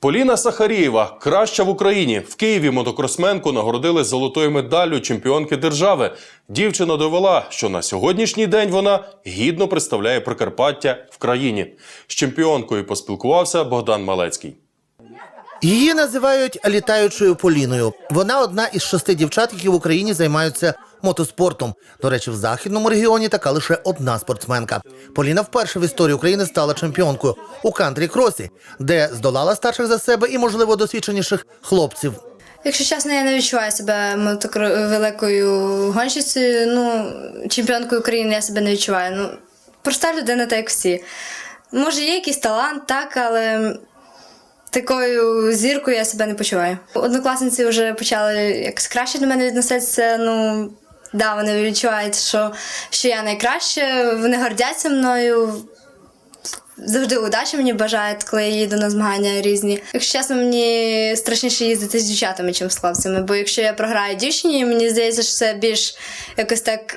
Поліна Сахарієва краща в Україні. В Києві мотокросменку нагородили золотою медаллю чемпіонки держави. Дівчина довела, що на сьогоднішній день вона гідно представляє Прикарпаття в країні. З чемпіонкою поспілкувався Богдан Малецький. Її називають літаючою Поліною. Вона одна із шести дівчат, які в Україні займаються мотоспортом. До речі, в західному регіоні така лише одна спортсменка. Поліна вперше в історії України стала чемпіонкою у кантрі-кросі, де здолала старших за себе і, можливо, досвідченіших хлопців. Якщо чесно, я не відчуваю себе великою гонщицею. Ну, чемпіонкою України я себе не відчуваю. Ну, проста людина, так як всі. Може, є якийсь талант, так, але такою зіркою я себе не почуваю. Однокласниці вже почали якось краще до мене відноситися. Ну, да, вони відчувають, що, що я найкраща, вони гордяться мною. Завжди удачі мені бажають, коли я їду на змагання різні. Якщо чесно, мені страшніше їздити з дівчатами, ніж з хлопцями. Бо якщо я програю дівчині, мені здається, що це більш якось так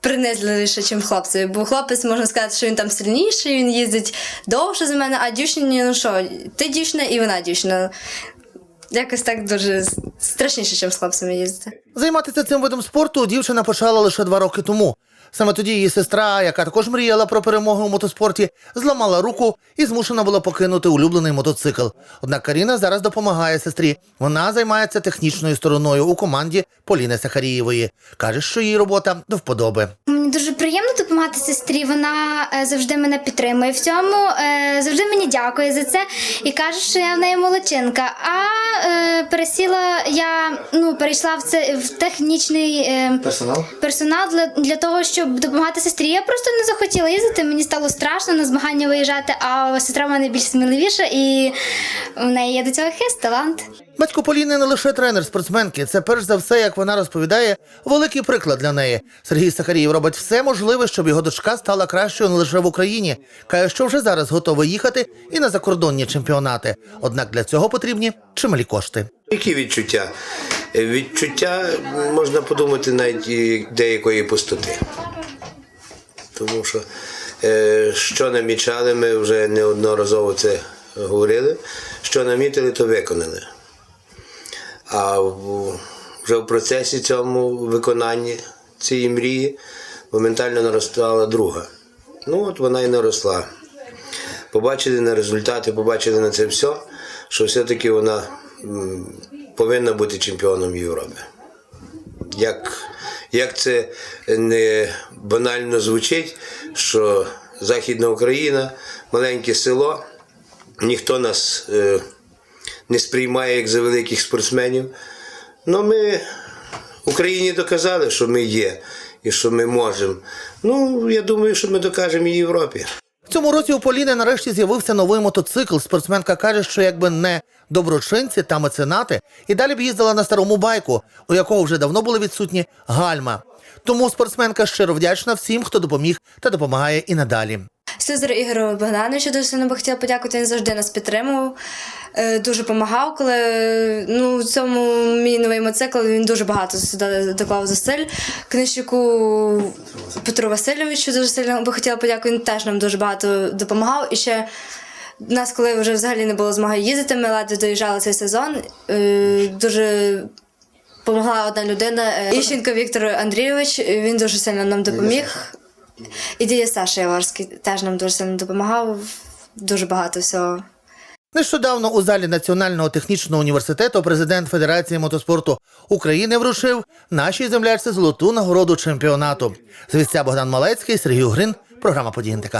принизливіше, ніж хлопцеві. Бо хлопець можна сказати, що він там сильніший, він їздить довше за мене, а дівчині, ну що, ти дівчина і вона дівчина. Якось так дуже страшніше, ніж з хлопцями їздити. Займатися цим видом спорту дівчина почала лише два роки тому. Саме тоді її сестра, яка також мріяла про перемогу у мотоспорті, зламала руку і змушена була покинути улюблений мотоцикл. Однак Каріна зараз допомагає сестрі. Вона займається технічною стороною у команді Поліни Сахарієвої. каже, що її робота до вподоби. Мені дуже приємно допомагати сестрі. Вона е, завжди мене підтримує в цьому, е, завжди мені дякує за це і каже, що я в неї молодчинка. А е, пересіла я ну перейшла в це в технічний е, Персонал? персонал для, для того, щоб допомагати сестрі. Я просто не захотіла їздити. Мені стало страшно на змагання виїжджати. А сестра в мене більш сміливіша, і в неї є до цього хист, талант. Батько Поліни не лише тренер спортсменки. Це перш за все, як вона розповідає, великий приклад для неї. Сергій Сахарієв робить все можливе, щоб його дочка стала кращою не лише в Україні. Каже, що вже зараз готовий їхати і на закордонні чемпіонати. Однак для цього потрібні чималі кошти. Які відчуття? Відчуття можна подумати навіть деякої пустоти. Тому що е, що намічали, ми вже неодноразово це говорили. Що намітили, то виконали. А вже в процесі цьому виконанні цієї мрії моментально наростала друга. Ну от вона і наросла. Побачили на результати, побачили на це все, що все-таки вона повинна бути чемпіоном Європи. Як, як це не банально звучить, що Західна Україна, маленьке село, ніхто нас е, не сприймає як за великих спортсменів. Ну ми Україні доказали, що ми є і що ми можемо. Ну, я думаю, що ми докажемо і Європі. Цьому році у Поліни нарешті з'явився новий мотоцикл. Спортсменка каже, що якби не доброчинці та меценати, і далі б їздила на старому байку, у якого вже давно були відсутні гальма. Тому спортсменка щиро вдячна всім, хто допоміг та допомагає і надалі. Сизер Ігору Богдановичу дуже сильно би хотіла подякувати. Він завжди нас підтримував, дуже допомагав. Коли ну, в цьому мій новий мотоцикл він дуже багато сюди доклав зусиль. Книжчику Петру Васильовичу дуже сильно би хотіла подякувати. Він теж нам дуже багато допомагав. І ще нас, коли вже взагалі не було змоги їздити, ми ледве доїжджали цей сезон. е, Дуже Помогла одна людина, е, Іщенко Віктор Андрійович, він дуже сильно нам допоміг. І дідя Саша Яворський теж нам дуже сильно допомагав, дуже багато всього. Нещодавно у залі Національного технічного університету президент Федерації мотоспорту України вручив нашій землячці золоту нагороду чемпіонату. Звістя Богдан Малецький, Сергій Грин, програма «Події НТК».